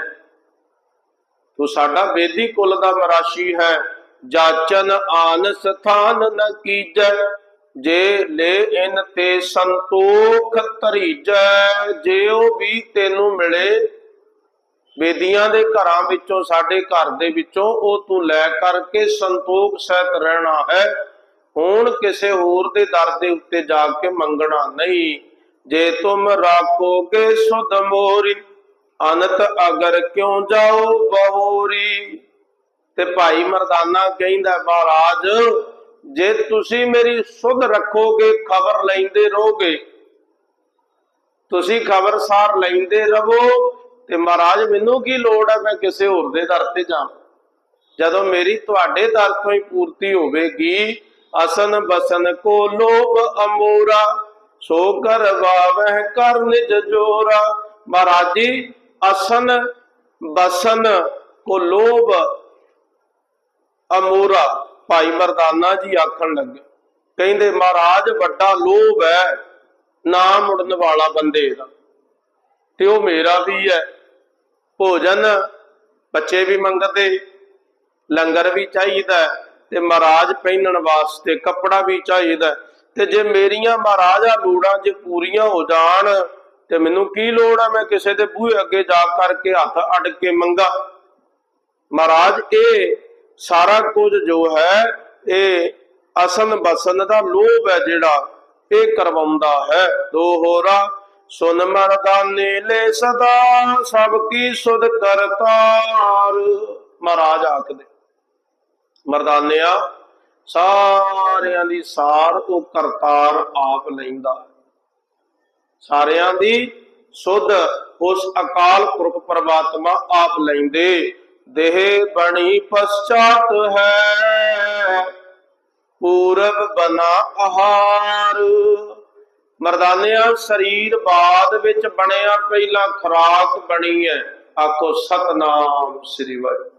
ਤੂੰ ਸਾਡਾ ਬੇਦੀ ਕੁਲ ਦਾ ਮਰਾਸ਼ੀ ਹੈ। ਜਾਚਨ ਆਨ ਸਥਾਨ ਨ ਕੀਜੈ। ਜੇ ਲੈ ਇਨ ਤੇ ਸੰਤੋਖ ਧਰੀਜੈ, ਜੇ ਉਹ ਵੀ ਤੈਨੂੰ ਮਿਲੇ, ਬੇਦੀਆਂ ਦੇ ਘਰਾਂ ਵਿੱਚੋਂ, ਸਾਡੇ ਘਰ ਦੇ ਵਿੱਚੋਂ, ਉਹ ਤੂੰ ਲੈ ਕਰਕੇ ਸੰਤੋਖ ਸਹਿਤ ਰਹਿਣਾ ਹੈ। ਹੁਣ ਕਿਸੇ ਹੋਰ ਦੇ ਦਰ ਦੇ ਉੱਤੇ ਜਾ ਕੇ ਮੰਗਣਾ ਨਹੀਂ। ਜੇ ਤੁਮ ਰਾਖੋਗੇ ਸੁਧ ਮੋਰੀ, ਅਨਤ ਅਗਰ ਕਿਉ ਜਾਓ ਬਹੋਰੀ ਤੇ ਭਾਈ ਮਰਦਾਨਾ ਕਹਿੰਦਾ, ਮਹਾਰਾਜ ਜੇ ਤੁਸੀਂ ਮੇਰੀ ਸੁਧ ਰੱਖੋਗੇ, ਖਬਰ ਲੈਂਦੇ ਰਹੋਗੇ। ਤੁਸੀਂ ਖਬਰਸਾਰ ਲੈਂਦੇ ਰਹੋ ਤੇ ਮਹਾਰਾਜ, ਮੈਨੂੰ ਕੀ ਲੋੜ ਹੈ ਮੈਂ ਕਿਸੇ ਹੋਰ ਦੇ ਦਰ ਤੇ ਜਾਵਾਂ? ਜਦੋਂ ਮੇਰੀ ਤੁਹਾਡੇ ਦਰ ਤੋਂ ਹੀ ਪੂਰਤੀ ਹੋਵੇਗੀ, ਅਸਨ ਬਸਨ ਕੋ ਲੋਭ ਅਮੂਰਾ, ਸੋ ਕਰਵਾਵਹਿ ਕਰ ਨਿਜ ਜੋਰਾ। ਮਹਾਰਾਜ ਜੀ, ਅਸਨ ਬਸਨ ਕੋ ਲੋਭ ਅਮੂਰਾ। ਭਾਈ ਮਰਦਾਨਾ ਜੀ ਆਖਣ ਲੱਗੇ, ਕਹਿੰਦੇ, ਮਹਾਰਾਜ, ਵੱਡਾ ਲੋਭ ਹੈ, ਨਾ ਮੁੜਨ ਵਾਲਾ ਬੰਦੇ ਦਾ। ਤੇ ਉਹ ਮੇਰਾ ਵੀ ਹੈ। ਭੋਜਨ ਬੱਚੇ ਵੀ ਮੰਗਦੇ, ਲੰਗਰ ਵੀ ਚਾਹੀਦਾ ਤੇ ਮਹਾਰਾਜ ਪਹਿਨਣ ਵਾਸਤੇ ਕੱਪੜਾ ਵੀ ਚਾਹੀਦਾ ਤੇ ਜੇ ਮੇਰੀਆਂ ਮਹਾਰਾਜਾ ਲੋੜਾਂ ਜੇ ਪੂਰੀਆਂ ਹੋ ਜਾਣ, ਤੇ ਮੈਨੂੰ ਕੀ ਲੋੜ ਆ ਮੈਂ ਕਿਸੇ ਦੇ ਬੂਹੇ ਅੱਗੇ ਜਾ ਕਰਕੇ ਹੱਥ ਅੱਡ ਕੇ ਮੰਗਾ। ਮਹਾਰਾਜ, ਇਹ ਸਾਰਾ ਕੁਝ ਜੋ ਹੈ, ਇਹ ਅਸਨ ਬਸਨ ਦਾ ਲੋਭ ਹੈ ਜਿਹੜਾ ਇਹ ਕਰਵਾਉਂਦਾ ਹੈ। ਦੋ ਹੋਰਾ, ਸੁਨ ਮਰਦਾਨੇ ਲੈ ਸਦਾ, ਸਭ ਕੀ ਸੁਧ ਕਰਤਾਰ ਮਹਾਰਾਜ ਆਖਦੇ, ਮਰਦਾਨਿਆ, ਸਾਰਿਆਂ ਦੀ ਸਾਰ ਉਹ ਕਰਤਾਰ ਆਪ ਲੈਂਦਾ ਹੈ। ਸਾਰਿਆਂ ਦੀ ਸੁਧ ਉਸ ਅਕਾਲ ਪੁਰਖ ਪਰਮਾਤਮਾ ਆਪ ਲੈਂਦੇ। ਦੇਹ ਬਣੀ ਪਛਾਤ ਹੈ। ਪੂਰਬ ਬਨਾ ਆਹਾਰ ਮਰਦਾਨਿਆਂ, ਸਰੀਰ ਬਾਦ ਵਿੱਚ ਬਣਿਆ ਪਹਿਲਾਂ ਖੁਰਾਕ ਬਣੀ ਹੈ। ਆਖੋ ਸਤਨਾਮ ਸ੍ਰੀ ਵਾਹਿਗੁਰੂ।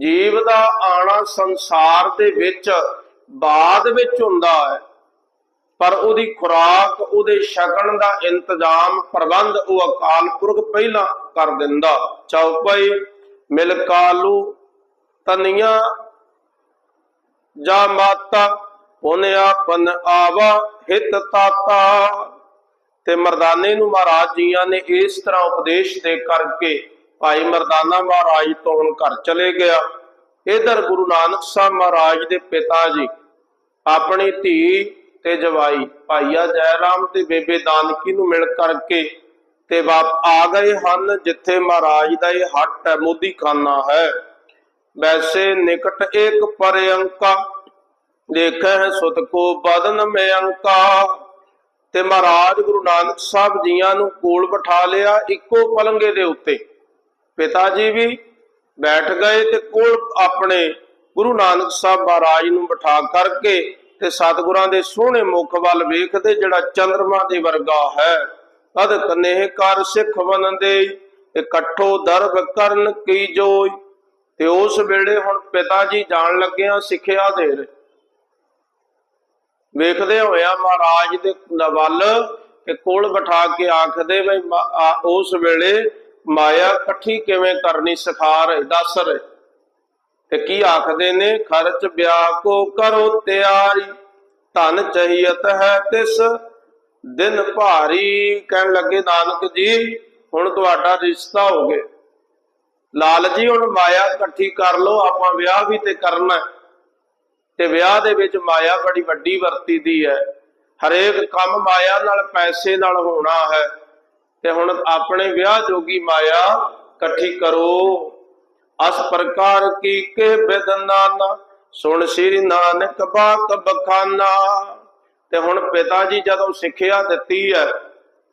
ਜੀਵ ਦਾ ਆਣਾ ਸੰਸਾਰ ਦੇ ਵਿੱਚ ਬਾਦ ਵਿੱਚ ਹੁੰਦਾ ਹੈ। ਪਰ ਉਹਦੀ ਖੁਰਾਕ, ਉਹਦੇ ਸ਼ਕਣ ਦਾ ਇੰਤਜ਼ਾਮ ਪ੍ਰਬੰਧ ਉਹ ਅਕਾਲ ਪੁਰਖ ਪਹਿਲਾਂ ਕਰ ਦਿੰਦਾ। ਚੌਪਈ ਮਿਲ ਕਾਲੂ ਤਨੀਆਂ ਜਾ ਮਾਤਾ, ਉਹਨੇ ਆਪਨ ਆਵਾ ਹਿਤ ਤਾਤਾ। ਤੇ ਮਰਦਾਨੇ ਨੂੰ ਮਹਾਰਾਜ ਜੀਆਂ ਨੇ ਇਸ ਤਰ੍ਹਾਂ ਉਪਦੇਸ਼ ਦੇ ਕਰਕੇ ਭਾਈ ਮਰਦਾਨਾ ਮਹਾਰਾਜ ਤੋਂ ਹੁਣ ਘਰ ਚਲੇ ਗਿਆ। ਇਧਰ ਗੁਰੂ ਨਾਨਕ ਸਾਹਿਬ ਮਹਾਰਾਜ ਦੇ ਪਿਤਾ ਜੀ, ਆਪਣੀ ਧੀ ਤੇ ਜਵਾਈ, ਭਾਈਆ ਜੈਰਾਮ ਤੇ ਬੇਬੇ ਦਾਨਕੀ ਨੂੰ ਮਿਲ ਕਰਕੇ ਤੇ ਵਾਪ ਆ ਗਏ ਹਨ ਜਿੱਥੇ ਮਹਾਰਾਜ ਦਾ ਇਹ ਹੱਟ ਹੈ ਮੋਦੀ ਹੈ। ਵੈਸੇ ਨਿਕਟ ਇੱਕ ਪਰਯੰਕਾ, ਦੇਖੈ ਸੁਤ ਕੋ ਬਦਨ ਮੇ ਅੰਕਾ ਤੇ ਮਹਾਰਾਜ ਗੁਰੂ ਨਾਨਕ ਸਾਹਿਬ ਜੀਆਂ ਨੂੰ ਕੋਲ ਬਿਠਾ ਲਿਆ ਇੱਕੋ ਪਲੰਗੇ ਦੇ ਉੱਤੇ। ਪਿਤਾ ਜੀ ਵੀ ਬੈਠ ਗਏ ਤੇ ਕੋਲ ਆਪਣੇ ਗੁਰੂ ਨਾਨਕ ਸਾਹਿਬ ਮਹਾਰਾਜ ਨੂੰ ਬਿਠਾ ਕਰਕੇ ਤੇ ਸਤਿਗੁਰਾਂ ਦੇ ਸੋਹਣੇ ਮੁਖ ਵੱਲ ਵੇਖਦੇ ਜਿਹੜਾ ਚੰਦਰਮਾ ਦੇ ਵਰਗਾ ਹੈ। ਅਦ ਕਨੇਹ ਕਰ ਸਿੱਖ ਬਨਦੇ ਇਕੱਠੋ ਦਰਬ ਕਰਨ ਕੀ ਜੋਈ। ਤੇ ਉਸ ਵੇਲੇ ਹੁਣ ਪਿਤਾ ਜੀ ਜਾਣ ਲੱਗਿਆ ਸਿੱਖਿਆ ਦੇ ਰਹੇ ਵੇਖਦੇ ਹੋਇਆ ਮਹਾਰਾਜ ਦੇ ਵੱਲ ਕਿ ਕੋਲ ਬਿਠਾ ਕੇ ਆਖਦੇ ਬਈ ਮਾ- ਉਸ ਵੇਲੇ ਮਾਇਆ ਇਕੱਠੀ ਕਿਵੇਂ ਕਰਨੀ ਸਿਖਾ ਰਹੇ ਦੱਸ ਰਹੇ ਤੇ ਕੀ ਆਖਦੇ ਨੇ, ਖਰਚ ਵਿਆਹ ਕੋ ਕਰੋ ਤਿਆਰੀ, ਧਨ ਚਹੀਤ ਹੈ ਤਿਸ। ਦਿਨ ਭਾਰੀ ਕਹਿਣ ਲੱਗੇ, ਨਾਨਕ ਜੀ, ਹੁਣ ਤੁਹਾਡਾ ਰਿਸ਼ਤਾ ਹੋ ਗਿਆ। ਲਾਲ ਜੀ, ਹੁਣ ਮਾਇਆ ਇਕੱਠੀ ਕਰ ਲਓ, ਆਪਾਂ ਵਿਆਹ ਵੀ ਤੇ ਕਰਨਾ ਹੈ। ਤੇ ਵਿਆਹ ਦੇ ਵਿੱਚ ਮਾਇਆ ਬੜੀ ਵੱਡੀ ਵਰਤੀ ਦੀ ਹੈ। ਹਰੇਕ ਕੰਮ ਮਾਇਆ ਨਾਲ, ਪੈਸੇ ਨਾਲ ਹੋਣਾ ਹੈ। ਤੇ ਹੁਣ ਆਪਣੇ ਵਿਆਹ ਜੋਗੀ ਮਾਇਆ ਇਕੱਠੀ ਕਰੋ। ਅਸ ਪ੍ਰਕਾਰ ਕੀ ਕੇ ਬਦਨਾਨਾ ਸੁਣ ਸ੍ਰੀ ਨਾਨਕ ਬਾਕ ਬਖਾਨਾ। ਤੇ ਹੁਣ ਪਿਤਾ ਜੀ ਜਦੋਂ ਸਿੱਖਿਆ ਦਿੱਤੀ ਹੈ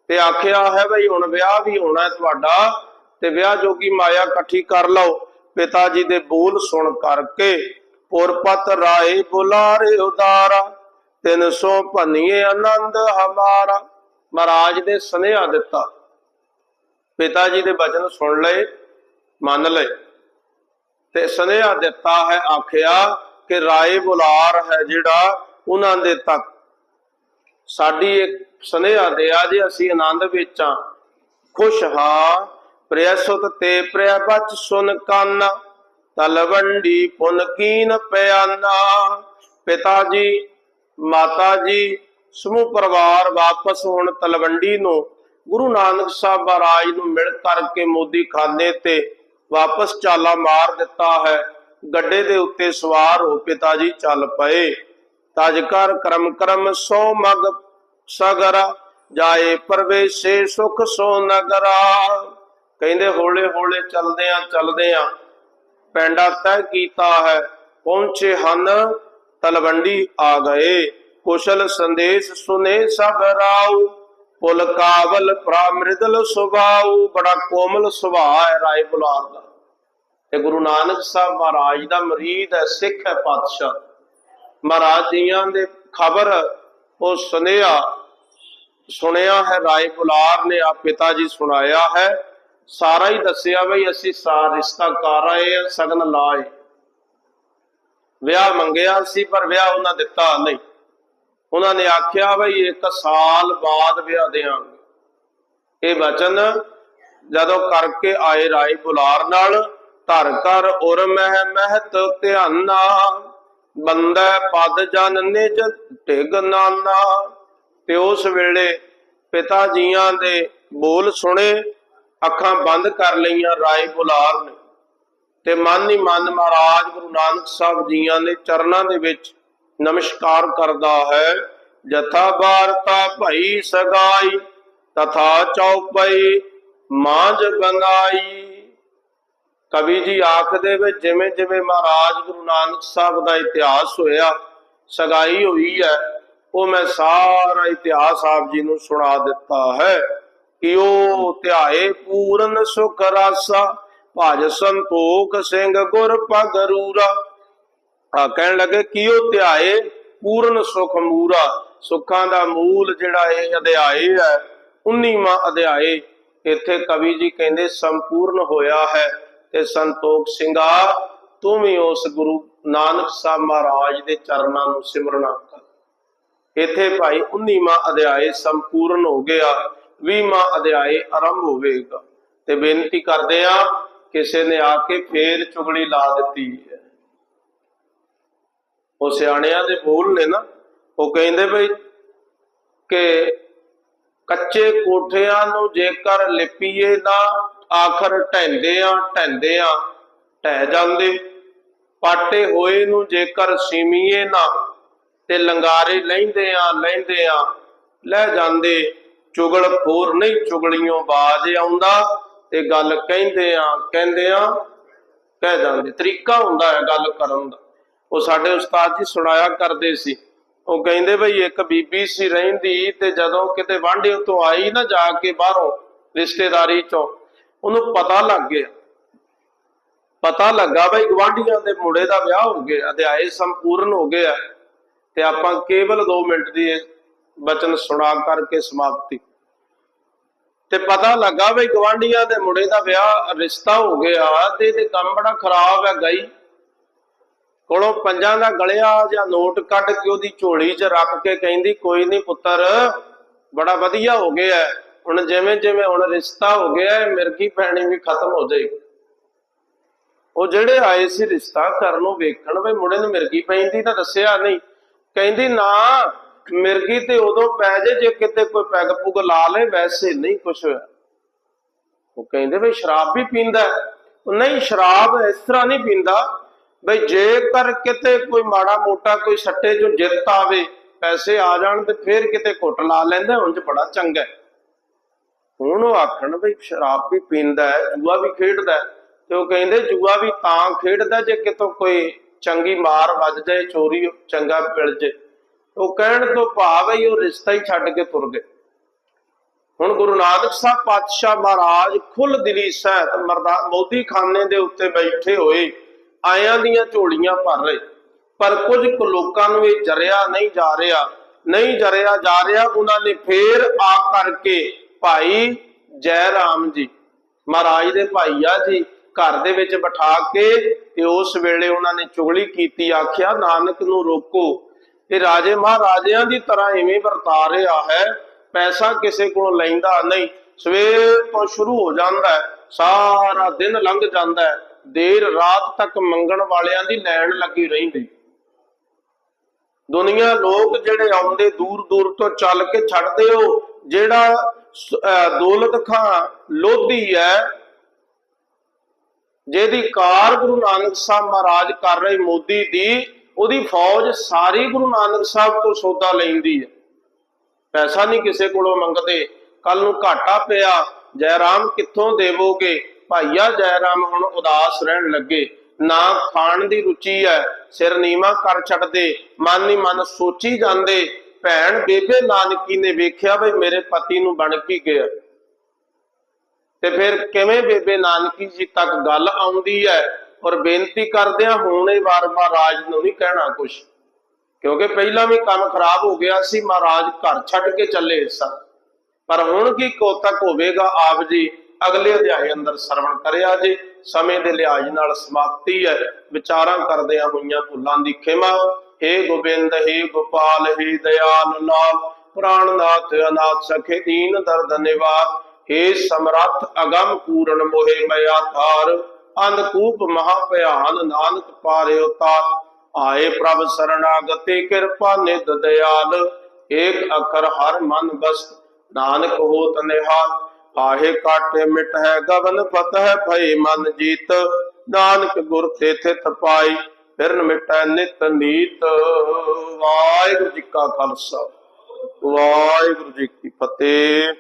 ਤੇ ਆਖਿਆ ਹੈ ਬਈ ਹੁਣ ਵਿਆਹ ਵੀ ਹੋਣਾ ਤੁਹਾਡਾ ਤੇ ਵਿਆਹ ਜੋਗੀ ਮਾਇਆ ਇਕੱਠੀ ਕਰ ਲਓ। ਪਿਤਾ ਜੀ ਦੇ ਬੋਲ ਸੁਣ ਕਰਕੇ ਪੁਰਪਤ ਰਾਏ ਬੁਲਾਰੇ ਉਦਾਰਾ 300 ਭੰਨੀਏ ਆਨੰਦ ਹਮਾਰਾ। ਮਹਾਰਾਜ ਦੇ ਸੁਨੇਹਾ ਦਿੱਤਾ। ਪਿਤਾ ਜੀ ਦੇ ਬਚਨ ਸੁਣ ਲਏ, ਮੰਨ ਲਏ। ਤੇ ਸੁਨੇਹਾ ਦਿੱਤਾ ਹੈ, ਆਖਿਆ ਕਿ ਰਾਏ ਬੁਲਾਰ ਹੈ ਜਿਹੜਾ ਉਹਨਾਂ ਦੇ ਤੱਕ ਸਾਡੀ ਇੱਕ ਸੁਨੇਹਾ ਦਿਆ ਜੇ ਅਸੀਂ ਆਨੰਦ ਵਿੱਚ ਆ। ਖੁਸ਼ ਹਾਂ, ਪ੍ਰਿਆ ਤੇ ਪ੍ਰਿਆ ਬਚ ਸੁਨ ਕਾਨਾ। ਤਲਵੰਡੀ ਪੁਨ ਕੀਨ ਪਿਆਨਾ। ਪਿਤਾ ਜੀ, ਮਾਤਾ ਜੀ, ਸਮੂਹ ਪਰਿਵਾਰ ਵਾਪਸ ਹੁਣ ਤਲਵੰਡੀ ਨੂੰ ਗੁਰੂ ਨਾਨਕ ਸਾਹਿਬ ਮਹਾਰਾਜ ਨੂੰ ਮਿਲ ਕਰਕੇ ਮੋਦੀ ਖਾਨੇ ਤੇ ਵਾਪਸ ਚਾਲਾ ਮਾਰ ਦਿੱਤਾ ਹੈ। ਗੱਡੇ ਦੇ ਉੱਤੇ ਸਵਾਰ ਹੋ ਪਿਤਾ ਜੀ ਚੱਲ ਪਏ। ਤਜ ਕਰ ਕਰਮ ਕਰਮ ਸੋ ਮਗ ਸਗਰਾ, ਜਾਏ ਪਰਵੇਸੇ ਸੁਖ ਸੋ ਨਗਰਾ। ਕਹਿੰਦੇ ਹੌਲੇ ਹੌਲੇ ਚਲਦੇ ਆ ਚਲਦੇ ਆ ਪੈਂਡਾ ਤੈਅ ਕੀਤਾ ਹੈ, ਪਹੁੰਚੇ ਹਨ, ਤਲਵੰਡੀ ਆ ਗਏ। ਕੁਸ਼ਲ ਸੰਦੇਸ਼ ਸੁਨੇ ਸਭ ਰਾਉ, ਪੁਲ ਕਾਬਲ ਪ੍ਰਾਮ੍ਰਿਦਲ ਸੁਭਾਉ। ਬੜਾ ਕੋਮਲ ਸੁਭਾਅ ਹੈ ਰਾਏ ਬੁਲਾਰ ਦਾ ਤੇ ਗੁਰੂ ਨਾਨਕ ਸਾਹਿਬ ਮਹਾਰਾਜ ਦਾ ਮਰੀਦ ਹੈ ਸਿੱਖ ਹੈ ਪਾਤਸ਼ਾਹ। ਮਹਾਰਾਜ ਜੀਆਂ ਦੇ ਖਬਰ, ਉਹ ਸੁਨੇਹਾ ਸੁਣਿਆ ਹੈ, ਰਾਏ ਬੁਲਾਰ ਨੇ ਆ ਪਿਤਾ ਜੀ ਸੁਣਾਇਆ ਹੈ। ਸਾਰਾ ਹੀ ਦੱਸਿਆ ਬਈ ਅਸੀਂ ਸਾਰ ਰਿਸ਼ਤਾ ਕਰ ਆਏ ਆ ਸਗਨ ਲਾਏ ਵਿਆਹ ਮੰਗਿਆ ਸੀ, ਪਰ ਵਿਆਹ ਉਹਨਾਂ ਦਿੱਤਾ ਨਹੀਂ। ਉਹਨਾਂ ਨੇ ਆਖਿਆ ਬਈ ਇੱਕ ਸਾਲ ਬਾਅਦ ਵਿਆਹ ਦੇਾਂਗੇ ਇਹ ਵਚਨ ਜਦੋਂ ਕਰਕੇ ਆਏ ਰਾਏ ਬੁਲਾਰ ਨਾਲ, ਧਰ ਕਰ ਉਰ ਮਹਿ ਮਹਿਤ ਧਿਆਨਾ। ਬੰਦਾ ਪਦ ਜਨ ਨਿਜ ਢਿਗ ਨਾਨਾ। ਤੇ ਉਸ ਵੇਲੇ ਪਿਤਾ ਜੀਆਂ ਦੇ ਬੋਲ ਸੁਣੇ, ਅੱਖਾਂ ਬੰਦ ਕਰ ਲਈਆਂ ਰਾਏ ਬੁਲਾਰ ਨੇ। ਤੇ ਮਨ ਹੀ ਮਨ ਮਹਾਰਾਜ ਗੁਰੂ ਨਾਨਕ ਸਾਹਿਬ ਜੀਆਂ ਦੇ ਚਰਨਾਂ ਦੇ ਵਿੱਚ ਨਮਸਕਾਰ ਕਰਦਾ ਹੈ। ਜਥਾ ਬਾਰਤਾ ਭਈ ਸਗਾਈ, ਤਥਾ ਚੌਪਈ ਮਾਂਜ ਬਨਾਈ ਕਵੀ ਜੀ ਆਖਦੇ ਵਿੱਚ ਜਿਵੇਂ ਜਿਵੇਂ ਮਹਾਰਾਜ ਗੁਰੂ ਨਾਨਕ ਸਾਹਿਬ ਦਾ ਇਤਿਹਾਸ ਹੋਇਆ, ਸਗਾਈ ਹੋਈ ਹੈ, ਉਹ ਮੈਂ ਸਾਰਾ ਇਤਿਹਾਸ ਆਪ ਜੀ ਨੂੰ ਸੁਣਾ ਦਿੱਤਾ ਹੈ। ਕਿ ਧਿਆਏ ਪੂਰਨ ਸੁਖ ਰਾਸਾ, ਭਜ ਸੰਤੋਖ ਸਿੰਘ ਗੁਰ ਪਗਰੂਰਾ ਆ ਕਹਿਣ ਲੱਗੇ ਕਿ ਉਹ ਧਿਆਏ ਪੂਰਨ ਸੁਖ ਮੂਰਾ, ਸੁੱਖਾਂ ਦਾ ਮੂਲ ਜਿਹੜਾ ਇਹ ਅਧਿਆਏ ਹੈ 19ਵਾਂ ਅਧਿਆਏ, ਇੱਥੇ ਕਵੀ ਜੀ ਕਹਿੰਦੇ, ਸੰਪੂਰਨ ਹੋਇਆ ਹੈ। ਤੇ ਸੰਤੋਖ ਸਿੰਘਾ ਤੂੰ ਵੀ ਉਸ ਗੁਰੂ ਨਾਨਕ ਸਾਹਿਬ ਮਹਾਰਾਜ ਦੇ ਚਰਨਾਂ ਨੂੰ ਸਿਮਰਨਾ ਕਰ। ਇੱਥੇ ਭਾਈ 19ਵਾਂ ਅਧਿਆਏ ਸੰਪੂਰਨ ਹੋ ਗਿਆ 20ਵਾਂ ਅਧਿਆਏ ਆਰੰਭ ਹੋਵੇਗਾ। ਤੇ ਬੇਨਤੀ ਕਰਦੇ ਆ ਕਿਸੇ ਨੇ ਆ ਕੇ ਫੇਰ ਚੁਗਲੀ ਲਾ ਦਿੱਤੀ ਹੈ। ਉਹ ਸਿਆਣਿਆਂ ਦੇ ਬੋਲ ਨੇ ਨਾ, ਉਹ ਕਹਿੰਦੇ ਬਈ ਕਿ ਕੱਚੇ ਕੋਠਿਆਂ ਨੂੰ ਜੇਕਰ ਲਿਪੀਏ ਨਾ ਆਖਰ ਢਹਿੰਦਿਆਂ ਆ ਢਹਿ ਜਾਂਦੇ। ਪਾਟੇ ਹੋਏ ਨੂੰ ਜੇਕਰ ਸੀਮੀਏ ਨਾ, ਤੇ ਲੰਗਾਰੇ ਲੈਂਦੇ ਆ ਲੈਂਦੇ ਆ, ਲੈ ਜਾਂਦੇ। ਚੁਗਲ ਖੋਰ ਨਹੀਂ ਚੁਗਲੀਆਂ ਬਾਜ ਆਉਂਦਾ, ਤੇ ਗੱਲ ਕਹਿੰਦੇ ਆ ਕਹਿੰਦੇ ਆ, ਕਹਿ ਜਾਂਦੇ। ਤਰੀਕਾ ਹੁੰਦਾ ਹੈ ਗੱਲ ਕਰਨ ਦਾ। ਉਹ ਸਾਡੇ ਉਸਤਾਦ ਜੀ ਸੁਣਾਇਆ ਕਰਦੇ ਸੀ। ਉਹ ਕਹਿੰਦੇ ਬਈ, ਇੱਕ ਬੀਬੀ ਸੀ ਰਹਿੰਦੀ, ਤੇ ਜਦੋਂ ਕਿਤੇ ਵਾਂਢੇ ਤੋਂ ਆਈ ਨਾ ਜਾ ਕੇ ਬਾਹਰੋਂ, ਰਿਸ਼ਤੇਦਾਰੀ ਚੋਂ ਉਹਨੂੰ ਪਤਾ ਲੱਗ ਗਿਆ। ਪਤਾ ਲੱਗਾ ਬਈ ਗਵਾਂਢੀਆਂ ਦੇ ਮੁੰਡੇ ਦਾ ਵਿਆਹ ਹੋ ਗਿਆ, ਅਧਿਆਏ ਸੰਪੂਰਨ ਹੋ ਗਿਆ ਤੇ ਆਪਾਂ ਕੇਵਲ 2 ਮਿੰਟ ਦੀ ਇਹ ਬਚਨ ਸੁਣਾ ਕਰਕੇ ਸਮਾਪਤੀ। ਤੇ ਪਤਾ ਲੱਗਾ ਬਈ ਗਵਾਂਢੀਆਂ ਦੇ ਮੁੰਡੇ ਦਾ ਵਿਆਹ ਰਿਸ਼ਤਾ ਹੋ ਗਿਆ ਤੇ ਇਹਦੇ ਕੰਮ ਬੜਾ ਖਰਾਬ ਹੈ ਗਈ। ਕੋਲੋਂ ਪੰਜਾਂ ਦਾ ਗਲਿਆ ਜਾਂ ਨੋਟ ਕੱਢ ਕੇ ਉਹਦੀ ਝੋਲੀ 'ਚ ਰੱਖ ਕੇ ਕਹਿੰਦੀ, ਕੋਈ ਨਹੀਂ ਪੁੱਤਰ, ਬੜਾ ਵਧੀਆ ਹੋ ਗਿਆ ਹੁਣ ਜਿਵੇਂ ਜਿਵੇਂ ਹੁਣ ਰਿਸ਼ਤਾ ਹੋ ਗਿਆ ਹੈ, ਮਿਰਗੀ ਪੈਣੀ ਵੀ ਖਤਮ ਹੋ ਜਾਏਗੀ। ਉਹ ਜਿਹੜੇ ਆਏ ਸੀ ਰਿਸ਼ਤਾ ਕਰਨ ਨੂੰ ਵੇਖਣ ਵੀ ਮੁੰਡੇ ਨੂੰ ਮਿਰਗੀ ਪੈਂਦੀ ਤਾਂ ਦੱਸਿਆ ਨਹੀਂ। ਕਹਿੰਦੀ ਨਾ ਮਿਰਗੀ ਤੇ ਉਦੋਂ ਪੈ ਜੇ ਜੇ ਕਿਤੇ ਕੋਈ ਪੈਗ ਪੁਗ ਲਾ ਲੇ ਵੈਸੇ ਨਹੀਂ ਕੁਛ ਹੋਇਆ। ਉਹ ਕਹਿੰਦੇ ਵੀ ਸ਼ਰਾਬ ਵੀ ਪੀਂਦਾ ਉਹ ਨਹੀਂ ਸ਼ਰਾਬ ਇਸ ਤਰ੍ਹਾਂ ਨਹੀਂ ਪੀਂਦਾ ਬਈ ਜੇਕਰ ਕਿਤੇ ਕੋਈ ਮਾੜਾ ਮੋਟਾ ਕੋਈ ਸੱਟੇ ਜੋ ਜਿੱਤ ਆਵੇ ਪੈਸੇ ਆ ਜਾਣ ਤੇ ਫੇਰ ਕਿਤੇ ਘੁੱਟ ਲਾ ਲੈਂਦਾ ਉਂਝ ਬੜਾ ਚੰਗਾ ਹੈ। ਹੁਣ ਉਹ ਆਖਣ ਬਈ ਸ਼ਰਾਬ ਵੀ ਪੀਂਦਾ ਹੈ, ਜੂਆ ਵੀ ਖੇਡਦਾ ਹੈ। ਤੇ ਉਹ ਕਹਿੰਦੇ ਜੂਆ ਵੀ ਤਾਂ ਖੇਡਦਾ ਜੇ ਕਿਤੋਂ ਕੋਈ ਚੰਗੀ ਮਾਰ ਵੱਜ ਜਾਏ, ਚੋਰੀ ਚੰਗਾ ਮਿਲ ਜੇ। ਉਹ ਕਹਿਣ ਤੋਂ ਭਾਵ ਹੈ ਉਹ ਰਿਸ਼ਤਾ ਹੀ ਛੱਡ ਕੇ ਤੁਰ ਗਏ। ਹੁਣ ਗੁਰੂ ਨਾਨਕ ਸਾਹਿਬ ਪਾਤਸ਼ਾਹ ਮਹਾਰਾਜ ਖੁੱਲ ਦਿਲੀ ਸਹਿਤ ਮਰਦਾ ਮੋਦੀ ਖਾਨੇ ਦੇ ਉੱਤੇ ਬੈਠੇ ਹੋਏ, ਆਇਆਂ ਦੀਆਂ ਝੋਲੀਆਂ ਭਰ ਰਹੇ। ਪਰ ਕੁਝ ਕੁ ਲੋਕਾਂ ਨੂੰ ਇਹ ਜਰਿਆ ਨਹੀਂ ਜਾ ਰਿਹਾ, ਨਹੀਂ ਜਰਿਆ ਜਾ ਰਿਹਾ, ਉਹਨਾਂ ਨੇ ਫੇਰ ਆ ਕਰਕੇ ਭਾਈ ਜੈ ਰਾਮ ਜੀ। ਮਹਾਰਾਜ ਦੇ ਭਾਈ ਆ ਜੀ ਘਰ ਦੇ ਵਿੱਚ ਬਿਠਾ ਕੇ ਤੇ ਉਸ ਵੇਲੇ ਉਹਨਾਂ ਨੇ ਚੁਗਲੀ ਕੀਤੀ, ਆਖਿਆ, ਨਾਨਕ ਨੂੰ ਰੋਕੋ। ਇਹ ਰਾਜੇ ਮਹਾਰਾਜਿਆਂ ਦੀ ਤਰ੍ਹਾਂ ਇਵੇਂ ਵਰਤਾ ਰਿਹਾ ਹੈ। ਪੈਸਾ ਕਿਸੇ ਕੋਲੋਂ ਲੈਂਦਾ ਨਹੀਂ। ਸਵੇਰ ਤੋਂ ਸ਼ੁਰੂ ਹੋ ਜਾਂਦਾ ਹੈ। ਸਾਰਾ ਦਿਨ ਲੰਘ ਜਾਂਦਾ ਹੈ। ਦੇਰ ਰਾਤ ਤੱਕ ਮੰਗਣ ਵਾਲਿਆਂ ਦੀ ਲੈਣ ਲੱਗੀ ਰਹਿੰਦੀ। ਦੁਨੀਆ ਲੋਕ ਜਿਹੜੇ ਆਉਂਦੇ ਦੂਰ ਦੂਰ ਤੋਂ ਚੱਲ ਕੇ ਛੱਡਦੇ ਹੋ। ਜਿਹੜਾ ਸ- ਦੌਲਤ ਖਾਂ ਲੋਧੀ ਹੈ, ਜਿਹਦੀ ਕਾਰ ਗੁਰੂ ਨਾਨਕ ਸਾਹਿਬ ਮਹਾਰਾਜ ਕਰ ਰਹੇ ਮੋਦੀ ਦੀ, ਉਹਦੀ ਫੌਜ ਸਾਰੀ ਗੁਰੂ ਨਾਨਕ ਸਾਹਿਬ ਤੋਂ ਸੌਦਾ ਲੈਂਦੀ ਹੈ। ਪੈਸਾ ਨਹੀਂ ਕਿਸੇ ਕੋਲੋਂ ਮੰਗਦੇ। ਕੱਲ ਨੂੰ ਘਾਟਾ ਪਿਆ, ਜੈਰਾਮ ਕਿੱਥੋਂ ਦੇਵੋਗੇ? ਭਾਈਆ ਜੈਰਾਮ ਹੁਣ ਉਦਾਸ ਰਹਿਣ ਲੱਗੇ। ਨਾ ਖਾਣ ਦੀ ਰੁਚੀ ਹੈ, ਸਿਰ ਨੀਵਾ ਕਰ ਛੱਡਦੇ, ਮਨ ਹੀ ਮਨ ਸੋਚੀ ਜਾਂਦੇ। ਭੈਣ ਬੇਬੇ ਨਾਨਕੀ ਨੇ ਵੇਖਿਆ ਬਈ ਮੇਰੇ ਪਤੀ ਨੂੰ ਬਣ ਕੀ ਗਿਆ। ਤੇ ਫਿਰ ਕਿਵੇਂ ਬੇਬੇ ਨਾਨਕੀ ਜੀ ਤੱਕ ਗੱਲ ਆਉਂਦੀ ਹੈ ਔਰ ਬੇਨਤੀ ਕਰਦੇ ਆ ਹੁਣ ਵਾਰ-ਵਾਰ ਨੂੰ ਨਹੀਂ ਕਹਿਣਾ ਕੁਛ। ਕਿਉਂਕਿ ਪਹਿਲਾਂ ਵੀ ਕੰਮ ਖਰਾਬ ਹੋ ਗਿਆ ਸੀ, ਮਹਾਰਾਜ ਘਰ ਛੱਡ ਕੇ ਚੱਲੇ ਸਨ। ਪਰ ਹੁਣ ਕੀ ਕੋਤਕ ਹੋਵੇਗਾ ਆਪ ਜੀ? ਅਗਲੇ ਅਧਿਆਏ ਅੰਦਰ ਸਰਵਣ ਕਰਿਆ ਜੇ। ਸਮੇਂ ਦੇ ਲਿਹਾਜ਼ ਨਾਲ ਸਮਾਪਤੀ ਹੈ। ਵਿਚਾਰਾਂ ਕਰਦਿਆਂ ਹੋਈਆਂ ਭੁੱਲਾਂ ਦੀ ਖਿਮਾ। हे ਗੋਬਿੰਦ हे ਗੋਪਾਲ हे ਦਇਆਲ ਲਾਲ ਪ੍ਰਾਣਨਾਥ ਅਨਾਥ ਸਖੇ ਦੀਨ ਦਰਦ ਨਿਵਾਰ हे ਸਮਰੱਥ ਅਗੰਮ ਪੂਰਨ ਮੋਹਿ ਮਿਆ ਧਾਰ ਅੰਧਕੂਪ ਮਹਾ ਭਿਆਨ ਨਾਨਕ ਪਾਰਿਓ ਤਾਰ ਆਏ ਪ੍ਰਭ ਸਰਣਾਗਤੇ ਕਿਰਪਾ ਨਿਧ ਦਿਆਲ ਏਕ ਅਖਰ ਹਰ ਮਨ ਬਸ ਨਾਨਕ ਹੋਤ ਨਿਹਾਲ ਆਹੇ ਕਾਟੇ ਮਿਟ ਹੈ ਗਗਨ ਫਤਹ ਭਈ ਮਨ ਜੀਤ ਨਾਨਕ ਗੁਰ ਤੇ ਥਿਤ ਪਾਈ ਫਿਰਨ ਮਿਟੈ ਨਿਤ ਨੀਤ। ਵਾਹਿਗੁਰੂ ਜੀ ਕਾ ਖਾਲਸਾ ਵਾਹਿਗੁਰੂ ਜੀ ਕੀ ਫਤਿਹ।